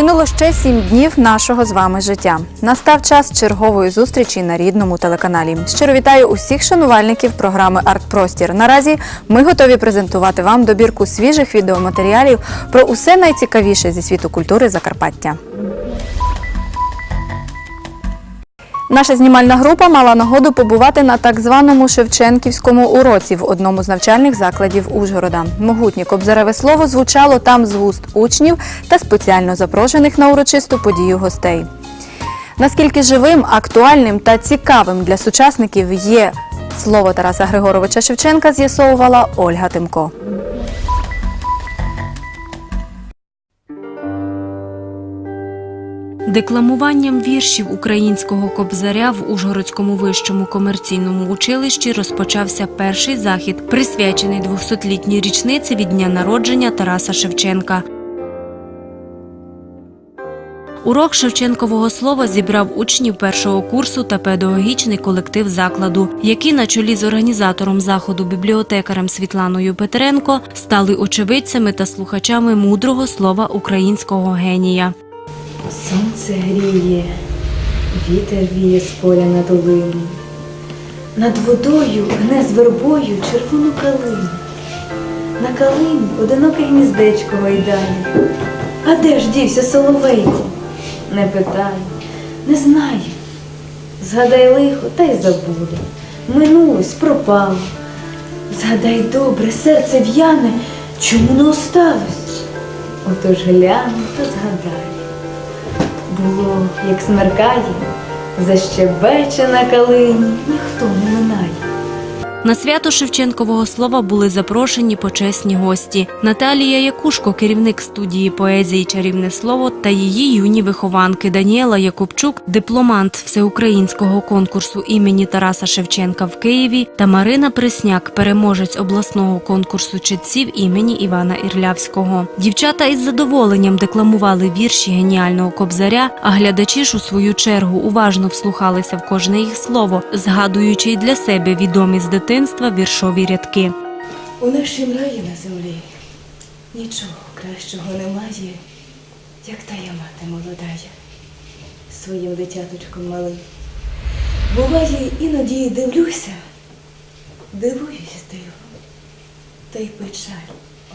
Минуло ще сім днів нашого з вами життя. Настав час чергової зустрічі на рідному телеканалі. Щиро вітаю усіх шанувальників програми Артпростір. Наразі ми готові презентувати вам добірку свіжих відеоматеріалів про усе найцікавіше зі світу культури Закарпаття. Наша знімальна група мала нагоду побувати на так званому Шевченківському уроці в одному з навчальних закладів Ужгорода. Могутнє кобзареве слово звучало там з вуст учнів та спеціально запрошених на урочисту подію гостей. Наскільки живим, актуальним та цікавим для сучасників є слово Тараса Григоровича Шевченка, з'ясовувала Ольга Тимко. Декламуванням віршів українського кобзаря в Ужгородському вищому комерційному училищі розпочався перший захід, присвячений 200-літній річниці від дня народження Тараса Шевченка. Урок Шевченкового слова зібрав учнів першого курсу та педагогічний колектив закладу, які на чолі з організатором заходу бібліотекарем Світланою Петренко стали очевидцями та слухачами мудрого слова українського генія. Сонце гріє, вітер віє з поля на долину. Над водою гне з вербою червону калину. На калині одиноке гніздечко гайдає. А де ж дівся соловейко? Не питай, не знаю. Згадай лихо, та й забуде. Минулось, пропало. Згадай добре, серце в'яне, чому не осталось? Отож гляну та згадай. Було, як смеркає, защебече на калині, ніхто не минає. На свято Шевченкового слова були запрошені почесні гості Наталія Якушко, керівник студії поезії Чарівне слово та її юні вихованки Даніела Якубчук, дипломант всеукраїнського конкурсу імені Тараса Шевченка в Києві, та Марина Пресняк, переможець обласного конкурсу читців імені Івана Ірлявського. Дівчата із задоволенням декламували вірші геніального кобзаря, а глядачі ж у свою чергу уважно вслухалися в кожне їх слово, згадуючи й для себе відомі з дитинства віршові рядки. У нашім раї на землі нічого кращого немає, як тая мати молодая, своїм дитяточком малим. Буває, іноді дивлюся, дивуюсь диву, та й печаль.